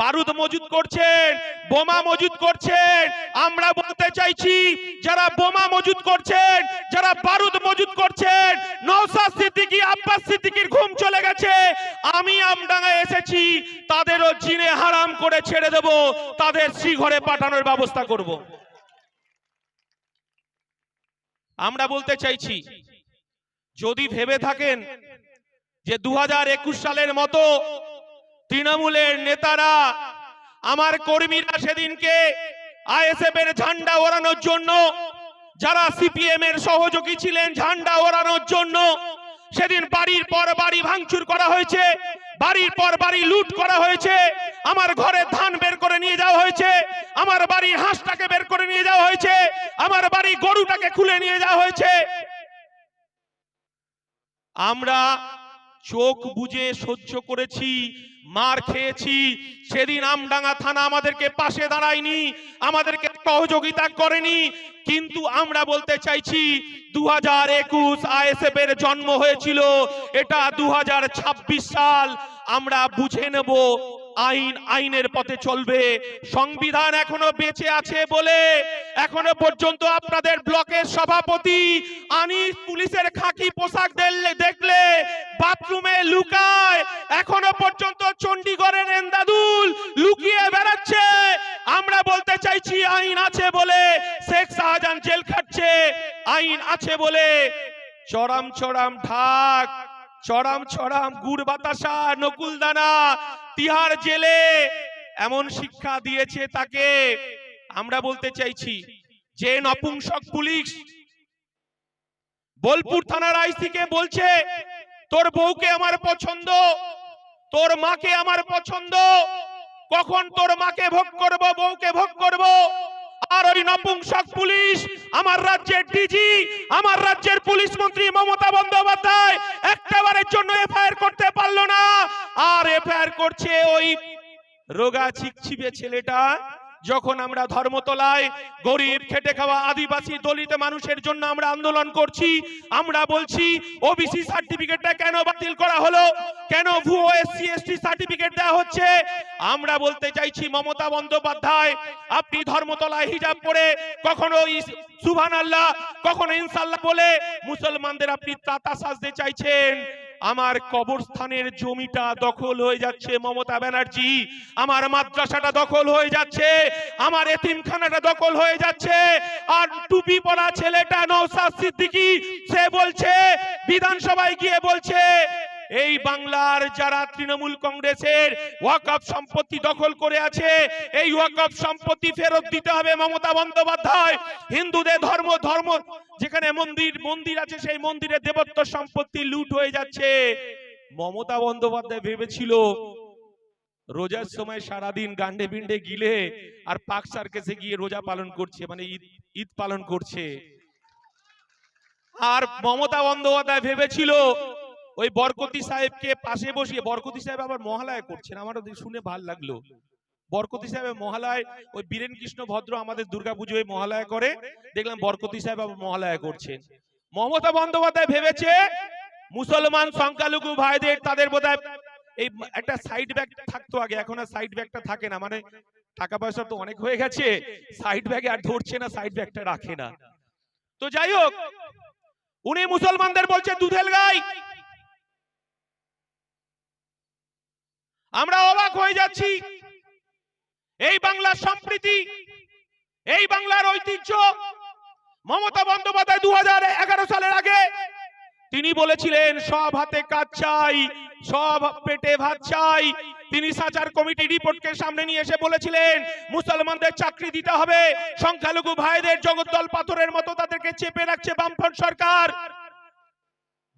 বারুদ মজুদ করছেন, বোমা মজুদ করছেন। আমরা বলতে চাইছি, যারা বোমা মজুদ করছেন, যারা বারুদ মজুদ করছেন নওসাদ সিদ্দিকী, আব্বাস সিদ্দিকীর ঘুম চলে গেছে। আমি আমডাঙ্গায় এসেছি, তাদেরও জিনে হারাম করে ছেড়ে দেব, তাদের শ্রীঘরে পাঠানোর ব্যবস্থা করব। আমরা বলতে চাইছি, যদি ভেবে থাকেন যে দু হাজার একুশ সালের মতো তৃণমূলের নেতারা, আমার কর্মীরা সেদিনকে আইএসএফ এর ঝান্ডা ওড়ানোর জন্য, যারা সিপিএম এর সহযোগী ছিলেন ঝান্ডা ওড়ানোর জন্য, সেদিন বাড়ির পর বাড়ি ভাঙচুর করা হয়েছে, বাড়ির পর বাড়ি লুট করা হয়েছে, আমার ঘরে ধান বের করে নিয়ে যাওয়া হয়েছে, আমার বাড়ির হাঁসটাকে বের করে নিয়ে যাওয়া হয়েছে, আমার বাড়ি গরুটাকে খুলে নিয়ে যাওয়া হয়েছে। আমরা চোখ বুজে সহ্য করেছি মার খেয়েছি, সেদিন আমডাঙ্গা থানা আমাদেরকে পাশে দাঁড়ায়নি, আমাদেরকে সহযোগিতা করেনি, কিন্তু আমরা বলতে চাইছি দু হাজার একুশ আইএসএফ এর জন্ম হয়েছিল, এটা দু হাজার ছাব্বিশ সাল, আমরা বুঝে নেব আইন, আইনের পথে চলবে, সংবিধান এখনও বেঁচে আছে বলে এখনও পর্যন্ত আপনাদের ব্লকের সভাপতি আনিস পুলিশের খাকি পোশাক দেখলে বাথরুমে লুকায়। এখনও পর্যন্ত চণ্ডীগড়ের এন্দাদুল লুকিয়ে বেড়াচ্ছে। আমরা বলতে চাইছি আইন আছে বলে শেখ শাহজাহান জেল খাটছে। আইন আছে বলে চড়াম চড়াম ঢাক, চড়াম চড়াম গুড় বাতাসা নকুল দানা তিহার জেলে এমন শিক্ষা দিয়েছে তাকে। আমরা বলতে চাইছি, যে নপুংসক পুলিশ বোলপুর থানার আইসিকে বলছে, তোর বউকে আমার পছন্দ, তোর মাকে আমার পছন্দ, কখন তোর মাকে ভোগ করব, বউকে ভোগ করব? আর ওই নপুংসক পুলিশ, আমার রাজ্যের ডিজি আমার রাজ্যের পুলিশ মন্ত্রী মমতা বন্দ্যোপাধ্যায় একটাবারের জন্য এফআইআর করতে পারল না। আর এফআইআর করছে ওই রোগা চিকচিবে ছেলেটা যখন আমরা ধর্মতলায় গরিব, খেটে খাওয়া আদিবাসী দলিত মানুষের জন্য আমরা আন্দোলন করছি, আমরা বলছি ওবিসি সার্টিফিকেটটা কেন বাতিল করা হলো? কেন ভুয়ো এসসি এসটি সার্টিফিকেট দেওয়া হচ্ছে? আমরা বলতে চাইছি, মমতা বন্দ্যোপাধ্যায়, আপনি ধর্মতলায় হিজাব পরে কখনো সুভান আল্লাহ কখনো ইনশাল্লাহ বলে মুসলমানদের আপনি তাতা সাজতে চাইছেন। আমার কবরস্থানের জমিটা দখল হয়ে যাচ্ছে, মমতা ব্যানার্জি। আমার মাদ্রাসাটা দখল হয়ে যাচ্ছে, আমার এতিমখানাটা দখল হয়ে যাচ্ছে। আর টুপি পরা ছেলেটা নৌসাদ সিদ্দিকি, সে বলছে, বিধানসভায় গিয়ে বলছে এই বাংলার যারা তৃণমূল কংগ্রেসের ওয়াকফ সম্পত্তি দখল করে আছে, এই ওয়াকফ সম্পত্তি ফেরত দিতে হবে মমতা বন্দ্যোপাধ্যায়। হিন্দুদের ধর্ম ধর্ম, যেখানে মন্দির মন্দির আছে, সেই মন্দিরে দেবত্ব সম্পত্তি লুট হয়ে যাচ্ছে। মমতা বন্দ্যোপাধ্যায় ভেবেছিল, রোজার সময় সারাদিন গান্ডে বিন্ডে গিলে আর পাক সার্কেসে গিয়ে রোজা পালন করছে মানে ঈদ ঈদ পালন করছে। আর মমতা বন্দ্যোপাধ্যায় ভেবেছিল ওই বরকতি সাহেবকে পাশে বসিয়ে বরকতি সাহেব আবার মহালয়া করছেন আমার শুনে ভালো লাগল। বরকতি সাহেবের মহালয় ওই বীরেন কৃষ্ণ ভদ্র আমাদের দুর্গাপুজোয় মহালয়া করে দেখলাম বরকতি সাহেব আবার মহালয়া করছেন। মমতা বন্দ্যোপাধ্যায় ভেবেছে মুসলমান সংখ্যালঘু ভাইদের তাদের বোধহয় এই একটা সাইড ব্যাগ থাকতো আগে এখন আর সাইড ব্যাগটা থাকে না মানে টাকা পয়সা তো অনেক হয়ে গেছে সাইড ব্যাগে আর ধরছে না সাইড ব্যাগটা রাখে না। তো যাই হোক উনি মুসলমানদের বলছে দুধেল গাই আমরা অবাক হয়ে যাচ্ছি। এই বাংলার সম্প্রীতি, এই বাংলার ঐতিহ্য, মমতা বন্দ্যোপাধ্যায় দু সালের আগে তিনি বলেছিলেন, সব হাতে কাজ চাই, সব পেটে ভাত চাই। তিনি সাচার কমিটি রিপোর্টকে সামনে নিয়ে এসে বলেছিলেন, মুসলমানদের চাকরি দিতে হবে, সংখ্যালঘু ভাইদের জগদ্দল পাথরের মতো তাদেরকে চেপে রাখছে বামফ্রন্ট সরকার।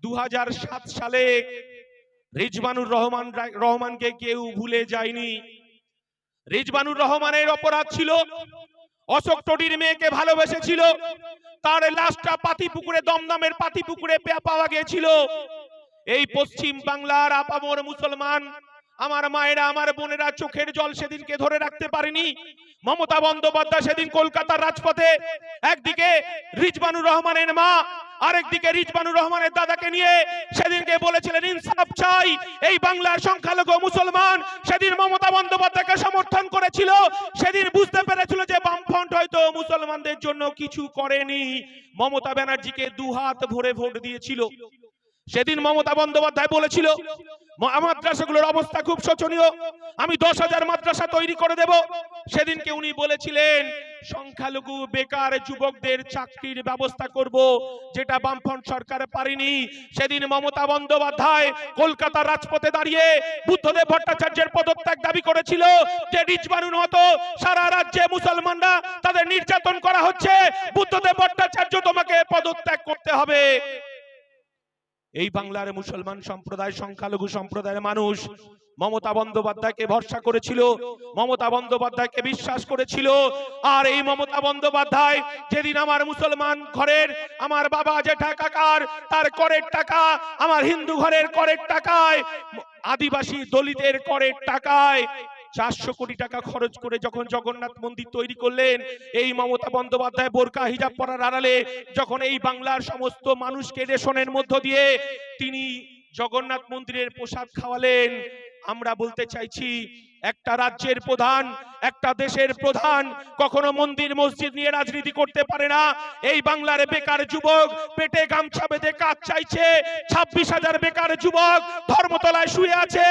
দু হাজার সাত সালে রিজবানুর রহমান রহমানকে কেউ ভুলে যায়নি। রিজবানুর রহমানের অপরাধ ছিল, অশোক টডির মেয়েকে ভালোবেসেছিল, তার লাশটা পাতি পুকুরে দমদমের পাতি পুকুরে পাওয়া গিয়েছিল এই পশ্চিম বাংলার আপামর মুসলমান, আমার মায়েরা, আমার বোনেরা চোখের জল সেদিনকে ধরে রাখতে পারেনি। মমতা বন্দ্যোপাধ্যায় সেদিন কলকাতার রাজপথে একদিকে রিজবানুর রহমানের মা আরেকদিকে রিজবানুর রহমানের দাদাকে নিয়ে সেদিনকে বলেছিলেন, ইনসাফ চাই। এই বাংলার সংখ্যালঘু মুসলমান সেদিন মমতা বন্দ্যোপাধ্যায়কে সমর্থন করেছিল। সেদিন বুঝতে পেরেছিল যে বামফ্রন্ট হয়তো মুসলমানদের জন্য কিছু করেনি। মমতা ব্যানার্জিকে দুহাত ভরে ভোট দিয়েছিল। সেদিন মমতা বন্দ্যোপাধ্যায় বলেছিল মাদ্রাসাগুলোর অবস্থা খুব শোচনীয়। আমি দশ হাজার মাদ্রাসা তৈরি করে দেব। সেদিনকে উনি বলেছিলেন, সংখ্যালঘু, বেকার যুবকদের চাকরির ব্যবস্থা করব, যেটা বামফ্রন্ট সরকার পারেনি। সেদিন মমতা বন্দ্যোপাধ্যায় কলকাতার রাজপথে দাঁড়িয়ে বুদ্ধদেব ভট্টাচার্যের পদত্যাগ দাবি করেছিল যে রিজবানুর মতো সারা রাজ্যে মুসলমানরা তাদের নির্যাতন করা হচ্ছে। বুদ্ধদেব ভট্টাচার্য তোমাকে পদত্যাগ করতে হবে। এই বাংলার মুসলমান সম্প্রদায়, সংখ্যালঘু সম্প্রদায়ের মানুষ মমতা বন্দ্যোপাধ্যায়কে ভরসা করেছিল, মমতা বন্দ্যোপাধ্যায়কে বিশ্বাস করেছিল। আর এই মমতা বন্দ্যোপাধ্যায় যেদিন আমার মুসলমান ঘরের, আমার বাবা জেঠা কাকার তার করের টাকা, আমার হিন্দু ঘরের করের টাকায়, আদিবাসী দলিতের করের টাকায় চারশো কোটি টাকা খরচ করে যখন জগন্নাথ মন্দির তৈরি করলেন, এই মমতা বন্দ্যোপাধ্যায় বোরকা, হিজাব পরার আড়ালে যখন এই বাংলার সমস্ত মানুষকে রেশনের মধ্য দিয়ে তিনি জগন্নাথ মন্দিরের প্রসাদ খাওয়ালেন। আমরা বলতে চাইছি, একটা রাজ্যের প্রধান, একটা দেশের প্রধান কখনো মন্দির, মসজিদ নিয়ে রাজনীতি করতে পারে না। এই বাংলার বেকার যুবক পেটে গামছা বেঁধে কাজ চাইছে। ছাব্বিশ হাজার বেকার যুবক ধর্মতলায় শুয়ে আছে।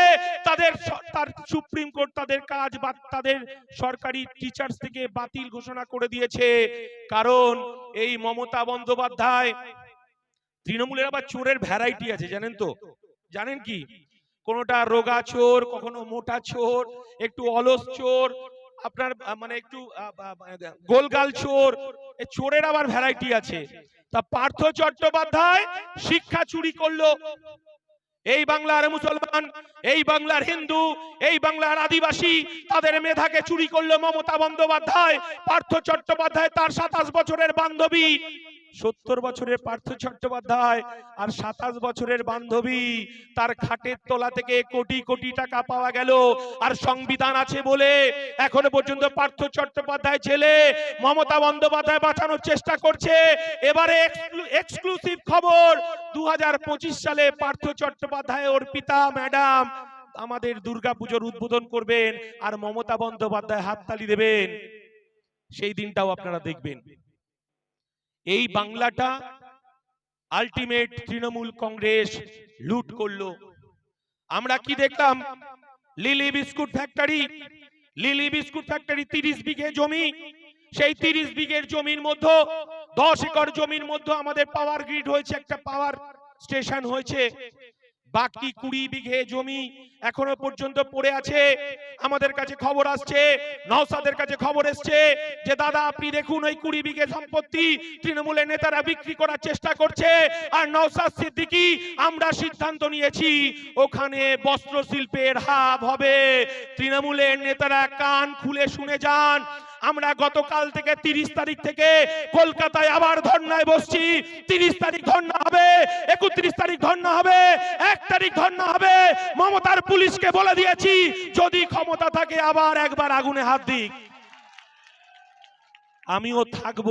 তাদের তার সুপ্রিম কোর্ট তাদের কাজ বা তাদের সরকারি টিচার্স থেকে বাতিল ঘোষণা করে দিয়েছে। কারণ এই মমতা বন্দ্যোপাধ্যায় তৃণমূলের আবার চোরের ভ্যারাইটি আছে, জানেন তো? জানেন কি? কোনোটা রোগা চোর, কখনো মোটা চোর, একটু অলস চোর, আপনার মানে একটু গোলগাল চোর চোরের আবার ভ্যারাইটি আছে। তা পার্থ চট্টোপাধ্যায় শিক্ষা চুরি করল। এই বাংলার মুসলমান, এই বাংলার হিন্দু, এই বাংলার আদিবাসী, তাদের মেধাকে চুরি করল মমতা বন্দ্যোপাধ্যায়। পার্থ চট্টোপাধ্যায় তার সাতাশ বছরের বান্ধবী। সত্তর বছরের পার্থ চট্টোপাধ্যায় আর সাতাশ বছরের বান্ধবী, তার খাটের তোলা থেকে কোটি কোটি টাকা পাওয়া গেল। আর সংবিধান আছে বলে এখনও পর্যন্ত পার্থ চট্টোপাধ্যায় ছেলে মমতা বন্দ্যোপাধ্যায় বাঁচানোর চেষ্টা করছে। এবারে এক্সক্লুসিভ খবর দু হাজার পঁচিশ সালে পার্থ চট্টোপাধ্যায় ওর পিতা, ম্যাডাম আমাদের দুর্গাপুজোর উদ্বোধন করবেন আর মমতা বন্দ্যোপাধ্যায় হাততালি দেবেন। সেই দিনটাও আপনারা দেখবেন। এই বাংলাটা আলটিমেট তৃণমূল কংগ্রেস লুট করল। আমরা কি দেখলাম? Lily biscuit factory Lily biscuit factory তিরিশ বিঘে জমি। সেই তিরিশ বিঘের জমির মধ্যে, দশ একর জমির মধ্যে আমাদের পাওয়ার গ্রিড হয়েছে, একটা পাওয়ার স্টেশন হয়েছে। বাকি কুড়ি বিঘে জমি এখনও পর্যন্ত পড়ে আছে। আমাদের কাছে খবর আসছে, নওসাদের কাছে খবর এসছে যে, দাদা, আপনি দেখুন ওই কুড়ি বিঘে সম্পত্তি তৃণমূলের নেতারা বিক্রি করার চেষ্টা করছে। আর নওসাদ সিদ্দিকি, আমরা সিদ্ধান্ত নিয়েছি, ওখানে বস্ত্র শিল্পের হাব হবে। তৃণমূলের নেতারা কান খুলে শুনে যান আমরা গতকাল থেকে তিরিশ তারিখ থেকে কলকাতায় আবার ধর্নায় বসছি। তিরিশ তারিখ ধর্না হবে, একত্রিশ তারিখ ধর্না হবে, এক তারিখ ধর্না হবে। মমতার পুলিশকে বলে দিয়েছি, যদি ক্ষমতা থাকে আবার একবার আগুনে হাত দিক। আমিও থাকব।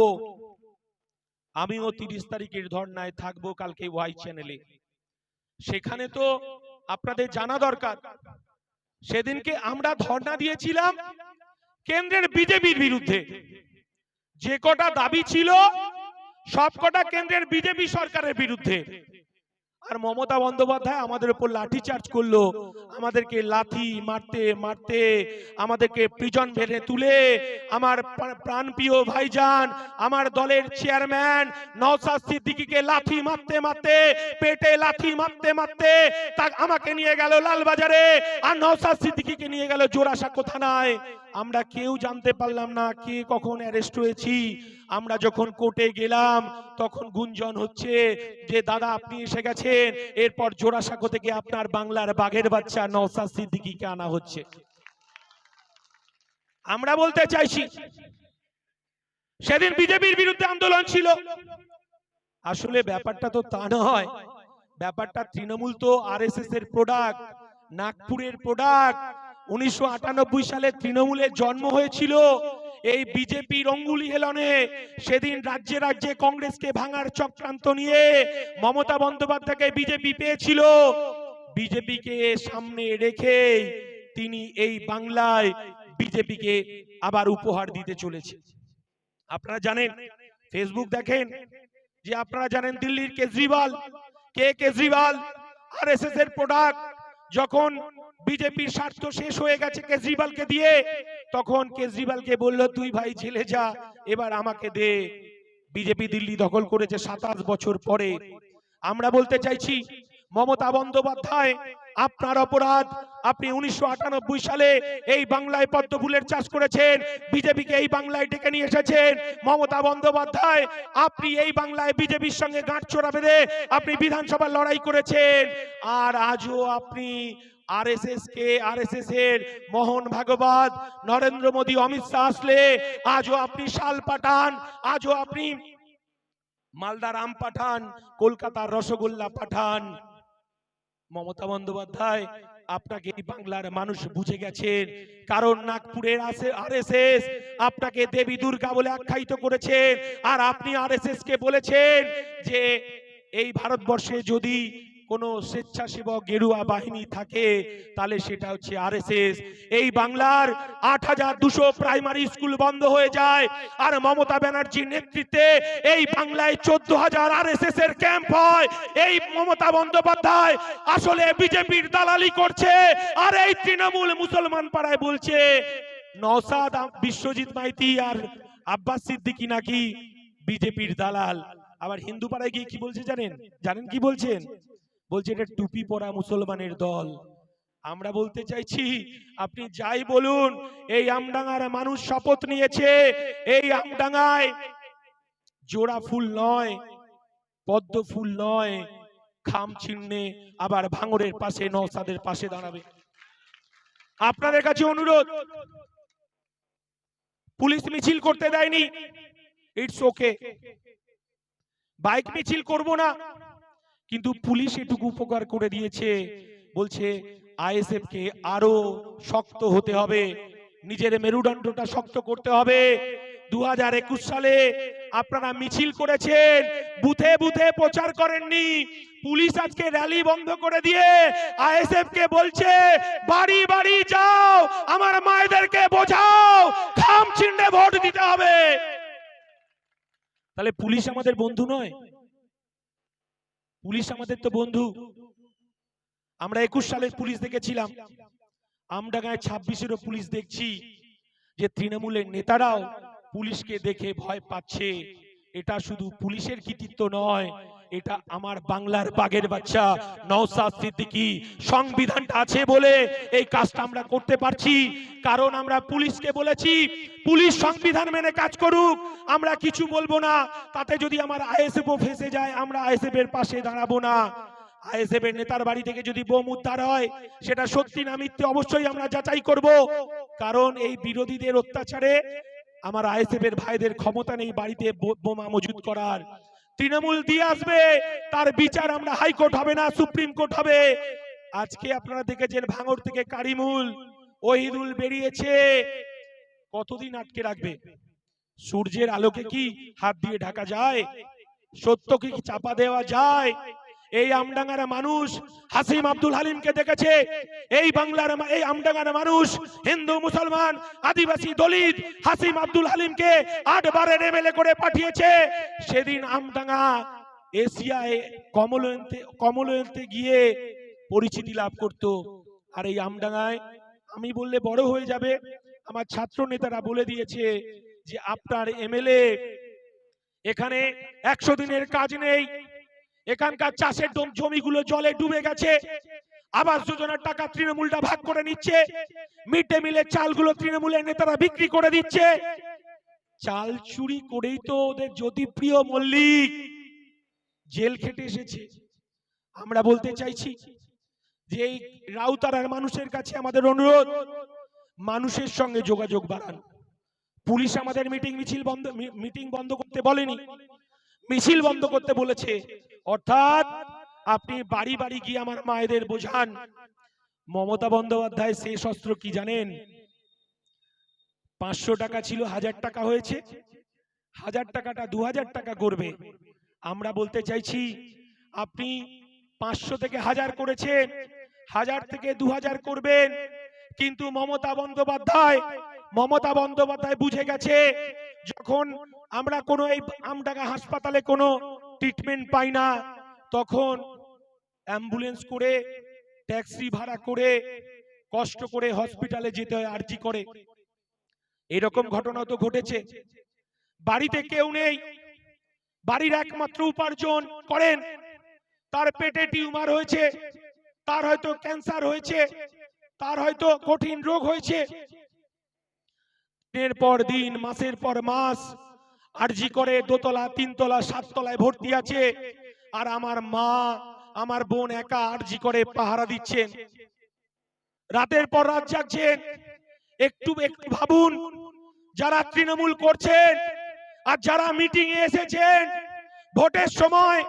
আমিও তিরিশ তারিখের ধর্নায় থাকব কালকে ওয়াই চ্যানেলে। সেখানে তো আপনাদের জানা দরকার। সেদিনকে আমরা ধর্ণা দিয়েছিলাম কেন্দ্রের বিজেপির বিরুদ্ধে। যে কটা দাবি ছিল, সব কটা কেন্দ্রের বিজেপি সরকারের বিরুদ্ধে। আর মমতা বন্দ্যোপাধ্যায় আমাদের উপর লাঠি চার্জ করল। আমাদেরকে লাথি মারতে মারতে, আমাদেরকে প্রিজন ভেড়ে তুলে, আমার প্রাণপ্রিয় ভাইজান, আমার দলের চেয়ারম্যান নওসাদ সিদ্দিকিকে লাথি মারতে মারতে, পেটে লাথি মারতে মারতে, তা আমাকে নিয়ে গেল লালবাজারে, আর নওসাদ সিদ্দিকিকে নিয়ে গেল জোড়াসাঁকো থানায়। আমরা কেউ জানতে পারলাম না কে কখন অ্যারেস্ট হয়েছি। আমরা যখন কোর্টে গেলাম, তখন গুঞ্জন হচ্ছে যে, দাদা, আপনি এসে গেছেন। এরপর জোড়াসাঁকো থেকে আপনার বাংলার বাঘের বাচ্চা নওসাদ সিদ্দিকীকে আনা হচ্ছে। আমরা বলতে চাইছি, সেদিন বিজেপির বিরুদ্ধে আন্দোলন ছিল। আসলে ব্যাপারটা তো তা নয়। ব্যাপারটা তৃণমূল তো আরএসএস এর প্রোডাক্ট নাগপুরের প্রোডাক্ট উনিশশো আটানব্বই সালে তৃণমূলের জন্ম হয়েছিল এই বিজেপি রঙ্গুলি হেলনে। সেদিন রাজ্যে রাজ্যে কংগ্রেসকে ভাঙার চক্রান্ত নিয়ে মমতা বন্দ্যোপাধ্যায়কে বিজেপি পেয়েছিল। বিজেপিকে সামনে রেখে তিনি এই বাংলায় বিজেপিকে আবার উপহার দিতে চলেছে। আপনারা জানেন ফেসবুক দেখেন যে আপনারা জানেন দিল্লির কেজরিওয়াল। কে কেজরিওয়াল? আর এস এর প্রোডাক্ট যখন বিজেপির স্বার্থ শেষ হয়ে গেছে কেজরিওয়ালকে দিয়ে, তখন কেজরিওয়ালকে বলল, তুই ভাই ছেলে যা, এবার আমাকে দে। বিজেপি দিল্লি দখল করেছে সাতাশ বছর পরে। আমরা বলতে চাইছি মমতা বন্দ্যোপাধ্যায়, আপনার অপরাধ, আপনি উনিশশো আটানব্বই সালে এই বাংলায় পদ্ম ফুলের চাষ করেছেন, বিজেপিকে এই বাংলায় ডেকে নিয়ে এসেছেন। মমতা বন্দ্যোপাধ্যায়, আপনি এই বাংলায় বিজেপির সঙ্গে গাঁটছড়া বেঁধে আপনি বিধানসভার লড়াই করেছেন। আর আজও আপনি আর এস আরএসএস কে আরএসএস এর মোহন ভাগবত, নরেন্দ্র মোদী, অমিত শাহ আসলে, আজও আপনি শাল পাঠান, আজও আপনি মালদার আম পাঠান, কলকাতার রসগোল্লা পাঠান। মমতা বন্দ্যোপাধ্যায়, আপনাকে এই বাংলার মানুষ বুঝে গেছেন। কারণ নাগপুরের আরএসএস আপনাকে দেবী দুর্গা বলে আখ্যায়িত করেছেন। আর আপনি আরএসএস কে বলেছেন যে, এই ভারতবর্ষে যদি কোনো স্বেচ্ছাসেবক গেরুয়া বাহিনী থাকে, তাহলে সেটা হচ্ছে আরএসএস এই বাংলার আট হাজার দুশো প্রাইমারি স্কুল বন্ধ হয়ে যায়, আর মমতা ব্যানার্জির নেতৃত্বে এই বাংলায় চোদ্দ হাজার আরএসএস এর ক্যাম্প হয়। এই মমতা বন্দ্যোপাধ্যায় আসলে বিজেপির দালালি করছে, আর এই তৃণমূল মুসলমান পাড়ায় বলছে, নওসাদ আম- বিশ্বজিৎ মাইতি আর আব্বাস সিদ্দিকি নাকি বিজেপির দালাল। আবার হিন্দু পাড়ায় গিয়ে কি বলছে জানেন? জানেন কি বলছেন? বলছে এটা টুপি পরা মুসলমানের দল। আমরা বলতে চাইছি, আপনি যাই বলুন, এই আমডাঙ্গার মানুষ শপথ নিয়েছে, এই আমডাঙ্গায় জোড়া ফুল নয়, পদ্ম ফুল নয়, খাম চিহ্নে আবার ভাঙরের পাশে নৌসাদের পাশে দাঁড়াবে। আপনাদের কাছে অনুরোধ, পুলিশ মিছিল করতে দেয়নি, ইটস ওকে। বাইক মিছিল করব না কিন্তু পুলিশ এটুকু উপকার করে দিয়েছে। বলছে আইএসএফ কে আরও শক্ত হতে হবে। নিজের মেরুদণ্ডটা শক্ত করতে হবে। দু সালে আপনারা মিছিল করেছেন, বুথে বুথে প্রচার করেননি। পুলিশ আজকে র্যালি বন্ধ করে দিয়ে আইএসএফ কে বলছে, বাড়ি বাড়ি যাও, আমার মায়েদেরকে বোঝাও খাম চিহ্নে ভোট দিতে হবে। তাহলে পুলিশ আমাদের বন্ধু নয়? পুলিশ আমাদের তো বন্ধু। আমরা একুশ সালের পুলিশ দেখেছিলাম। আমডাঙ্গায় ছাব্বিশেরও পুলিশ দেখছি যে তৃণমূলের নেতারাও পুলিশকে দেখে ভয় পাচ্ছে। এটা শুধু পুলিশের কৃতিত্ব নয় এটা আমার বাংলার বাগের বাচ্চা। নওসাদ সিদ্দিকী, সংবিধানটা আছে বলে এই কাজটা আমরা করতে পারছি। কারণ আমরা পুলিশকে বলেছি, পুলিশ সংবিধান মেনে কাজ করুক, আমরা কিছু বলব না। তাতে যদি আমার আইএসএফ ফেসে যায়, আমরা আইএসএফ এর পাশে দাঁড়াবো না। আইএসএফ এর নেতার বাড়ি থেকে যদি বোম উদ্ধার হয়, সেটা সত্যি না মিথ্যে অবশ্যই আমরা যাচাই করব। কারণ এই বিরোধীদের অত্যাচারে আমার আইএসএফ এর ভাইদের ক্ষমতা নেই বাড়িতে বোমা মজুদ করার। তৃণমূল দিয়ে আসবে, তার বিচার আমরা হাইকোর্ট হবে না, সুপ্রিম কোর্ট হবে। আজকে আপনারা দেখেছেন ভাঙর থেকে কারিমুল, ওহিদুল বেরিয়েছে। কতদিন আটকে রাখবে? সূর্যের আলোকে কি হাত দিয়ে ঢাকা যায়? সত্যকে কি চাপা দেওয়া যায়? এই আমডাঙ্গার মানুষ হাসিম আব্দুল হালিমকে দেখেছে। এই বাংলার এই আমডাঙ্গার মানুষ হিন্দু, মুসলমান, আদিবাসী দলিত হাসিম আব্দুল হালিমকে আটবারের এমএলএ করে পাঠিয়েছে। সেদিন আমডাঙ্গা এশিয়ায় কমলয়ন্তে কমলয়ন্তে গিয়ে পরিচিতি লাভ করত। আর এই আমডাঙ্গায় আমি বললে বড় হয়ে যাবে। আমার ছাত্র নেতারা বলে দিয়েছে যে, আপনার এমএলএ এখানে একশো দিনের কাজ নেই এখানকার চাষের জমিগুলো জলে ডুবে গেছে। আবাস যোজনার টাকা তৃণমূলটা ভাগ করে নিচ্ছে। মিড ডে মিলের চালগুলো তৃণমূলের নেতারা বিক্রি করে দিচ্ছে। চাল চুরি করেই তো ওদের জ্যোতিপ্রিয় মল্লিক জেল খেটে এসেছে। আমরা বলতে চাইছি যে এই রাউতারার মানুষের কাছে আমাদের অনুরোধ, মানুষের সঙ্গে যোগাযোগ বাড়ান। পুলিশ আমাদের মিটিং মিছিল বন্ধ মিটিং বন্ধ করতে বলেনি। মিছিল বন্ধ করতে বলেছে। অর্থাৎ আপনি বাড়ি বাড়ি গিয়ে আমার মায়েদের বোঝান। মমতা বন্দ্যোপাধ্যায় শেষ অস্ত্র কি জানেন? পাঁচশো টাকা ছিল, হাজার টাকা হয়েছে। হাজার টাকাটা দু হাজার টাকা করবে। আমরা বলতে চাইছি, আপনি পাঁচশো থেকে হাজার করেছেন, হাজার থেকে দু হাজার করবেন, কিন্তু মমতা বন্দ্যোপাধ্যায় মমতা বন্দ্যোপাধ্যায় বুঝে গেছে, যখন আমরা কোনো এই আমডাঙ্গা হাসপাতালে কোনো ট্রিটমেন্ট পাই না, তখন অ্যাম্বুলেন্স করে ট্যাক্সি ভাড়া করে, কষ্ট করে হসপিটালে যেতে হয়, আরজি করে। এরকম ঘটনা তো ঘটেছে। বাড়িতে কেউ নেই। বাড়ির একমাত্র উপার্জন করেন। তার পেটে টিউমার হয়েছে। তার হয়তো ক্যান্সার হয়েছে। তার হয়তো কঠিন রোগ হয়েছে। দিনের পর দিন, মাসের পর মাস আরজি করে দোতলা, তিনতলা, সাততলায় ভর্তি আছে। আর আমার মা, আমার বোন একা আরজি করে পাহারা দিচ্ছেন। রাতের পর রাত জাগছেন। একটু একটু ভাবুন, যারা তৃণমূল করছেন আর যারা মিটিং এসেছেন, ভোটের সময়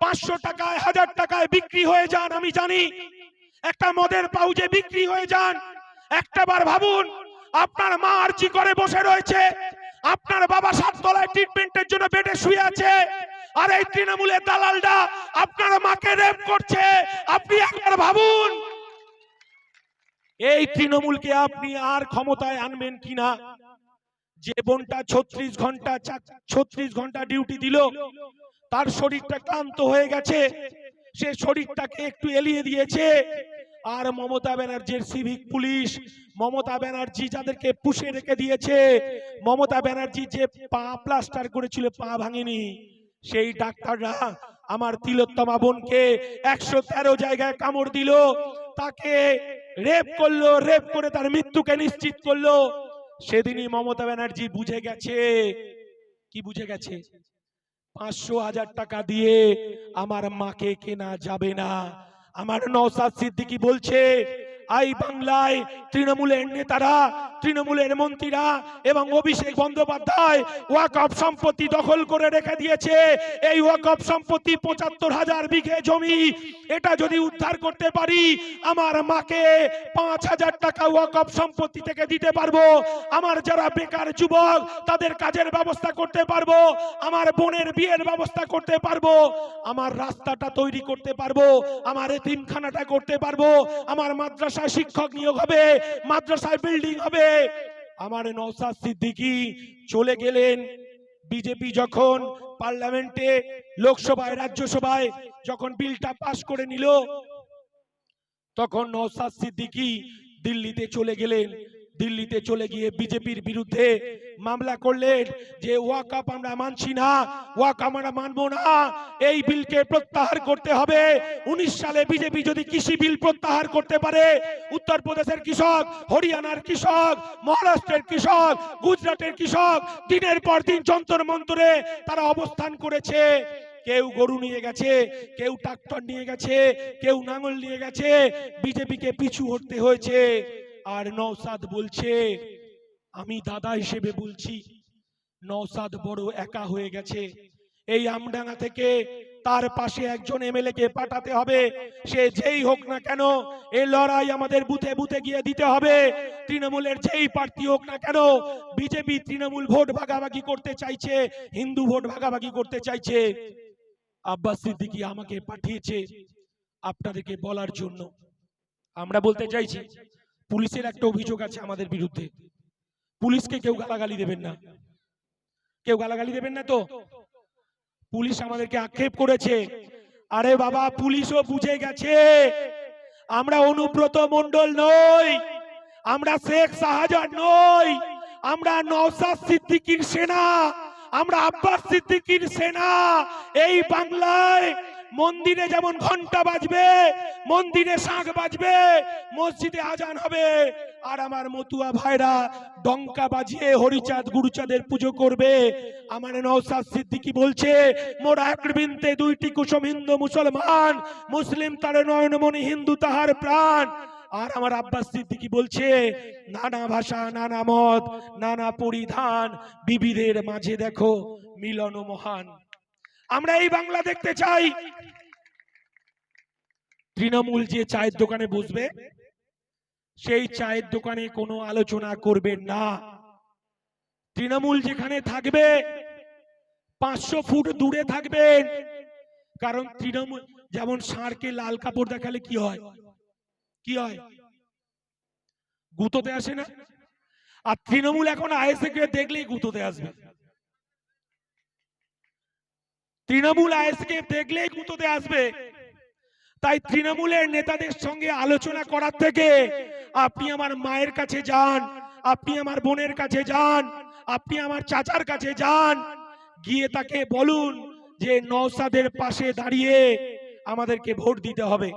পাঁচশো টাকায়, হাজার টাকায় বিক্রি হয়ে যান, আমি জানি। একটা মদের পাউজে বিক্রি হয়ে যান। একটা বার ভাবুন, আপনার মা আরজি করে বসে রয়েছে। আপনার বাবা সাততলায় ট্রিটমেন্টের জন্য বেডে শুয়ে আছে। আর এই তৃণমূলের দালালটা আপনার মাকে রেপ করছে। আপনি একবার ভাবুন, এই তৃণমূলকে আপনি আর ক্ষমতায় আনবেন কিনা? যে বোনটা ছত্রিশ ঘণ্টা ছত্রিশ ঘণ্টা ডিউটি দিল, তার শরীরটা ক্লান্ত হয়ে গেছে। সে শরীরটাকে একটু এলিয়ে দিয়েছে। আর মমতা ব্যানার্জির সিভিক পুলিশ, মমতা ব্যানার্জি যাদেরকে পুষে রেখে দিয়েছে, মমতা ব্যানার্জি যে পা প্লাস্টার করেছিল, পা ভাঙেনি, সেই ডাক্তাররা আমার তিলোত্তমা বোনকে একশো তেরো জায়গায় কামড় দিল, তাকে রেপ করল রেপ করে তার মৃত্যুকে নিশ্চিত করল। সেদিনই মমতা ব্যানার্জি বুঝে গেছে। কি বুঝে গেছে? পাঁচশো হাজার টাকা দিয়ে আমার মাকে কেনা যাবে না। আমার নৌসাদ সিদ্দিকি বলছে আই বাংলায় তৃণমূলের নেতারা, তৃণমূলের মন্ত্রীরা এবং অভিষেক বন্দ্যোপাধ্যায় ওয়াকফ সম্পত্তি দখল করে রেখে দিয়েছে। এই ওয়াকফ সম্পত্তি পঁচাত্তর হাজার বিঘে জমি, এটা যদি উদ্ধার করতে পারি, আমার মাকে পাঁচ হাজার টাকা ওয়াকফ সম্পত্তি থেকে দিতে পারব। আমার যারা বেকার যুবক, তাদের কাজের ব্যবস্থা করতে পারব। আমার বোনের বিয়ের ব্যবস্থা করতে পারব। আমার রাস্তাটা তৈরি করতে পারব। আমার এতিমখানাটা করতে পারব। আমার মাদ্রাসায় শিক্ষক নিয়োগ হবে মাদ্রাসায় বিল্ডিং হবে। আমার নৌসাদ সিদ্দিকি চলে গেলেন বিজেপি যখন পার্লামেন্টে, লোকসভায়, রাজ্যসভায় যখন বিলটা পাস করে নিল, তখন নৌসাদ সিদ্দিকি দিল্লিতে চলে গেলেন। দিল্লিতে চলে গিয়ে বিজেপির বিরুদ্ধে মামলা করলেন যে ওয়াকাপ আমরা মানছি না, ওয়াক আমরা মানবো না, এই বিলকে প্রত্যাহার করতে হবে। উনিশ সালে বিজেপি যদি কৃষি বিল প্রত্যাহার করতে পারে, উত্তরপ্রদেশের কৃষক, হরিয়ানার কৃষক, মহারাষ্ট্রের কৃষক, গুজরাটের কৃষক, দিনের পর দিন যন্তর মন্তরে তারা অবস্থান করেছে। কেউ গরু নিয়ে গেছে, কেউ ট্রাক্টর নিয়ে গেছে, কেউ নাঙল নিয়ে গেছে, বিজেপিকে পিছু হটতে হয়েছে। আর নওসাদ বলছে, আমি দাদা হিসেবে বলছি, নওসাদ বড় একা হয়ে গেছে। এই আমডাঙ্গা থেকে তার পাশে একজন এমএলএ কে পাঠাতে হবে, সে যেই হোক না কেন এই লড়াই আমাদের বুথে বুথে গিয়ে দিতে হবে। তৃণমূলের যেই প্রার্থী হোক না কেন, বিজেপি তৃণমূল ভোট ভাগাভাগি করতে চাইছে, হিন্দু ভোট ভাগাভাগি করতে চাইছে। আব্বাস সিদ্দিকী আমাকে পাঠিয়েছে আপনাদেরকে বলার জন্য। আমরা বলতে চাইছি পুলিশের একটা অভিযোগ আছে আমাদের বিরুদ্ধে। পুলিশকে কেউ গালাগালি দেবেন না। কেউ গালাগালি দেবেন না তো? পুলিশ আমাদেরকে আক্ষেপ করেছে। আরে বাবা, পুলিশও বুঝে গেছে। আমরা অনুব্রত মন্ডল নই। আমরা শেখ শাহজাহান নই। আমরা নওসাদ সিদ্দিকীর সেনা। আমরা আব্বাস সিদ্দিকীর সেনা। এই বাংলায় মন্দিরে যেমন ঘণ্টা বাজবে, মন্দিরে শাঁখ বাজবে, মসজিদে আজান হবে। আর আমার মতুয়া ভাইরা ডঙ্কা বাজিয়ে হরিচাঁদ, গুরুচাঁদের পুজো করবে। আমার নওসাদ সিদ্দিকি বলছে, মোরা একবৃন্তে দুইটি কুসুম হিন্দু মুসলমান, মুসলিম তার নয়নমণি হিন্দু তাহার প্রাণ। আর আমার আব্বাস সিদ্দিকি বলছে, নানা ভাষা, নানা মত, নানা পরিধান, বিবিধের মাঝে দেখো মিলন মহান। আমরা এই বাংলা দেখতে চাই। তৃণমূল যে চায়ের দোকানে বসবে, সেই চায়ের দোকানে কোনো আলোচনা করবে না। তৃণমূল যেখানে থাকবে, পাঁচশো ফুট দূরে থাকবেন কারণ তৃণমূল, যেমন ষাঁড়কে লাল কাপড় দেখালে কি হয়? কি হয়? গুঁতোতে আসে না। আর তৃণমূল এখন আইএসএ দেখলেই গুঁতোতে আসবে। তৃণমূল আইএসকে দেখলেই কুতোতে আসবে। তাই তৃণমূলের নেতাদের সঙ্গে আলোচনা করার থেকে আপনি আমার মায়ের কাছে যান, আপনি আমার বোনের কাছে যান, আপনি আমার চাচার কাছে যান, গিয়ে তাকে বলুন যে নওসাদের পাশে দাঁড়িয়ে আমাদেরকে ভোট দিতে হবে।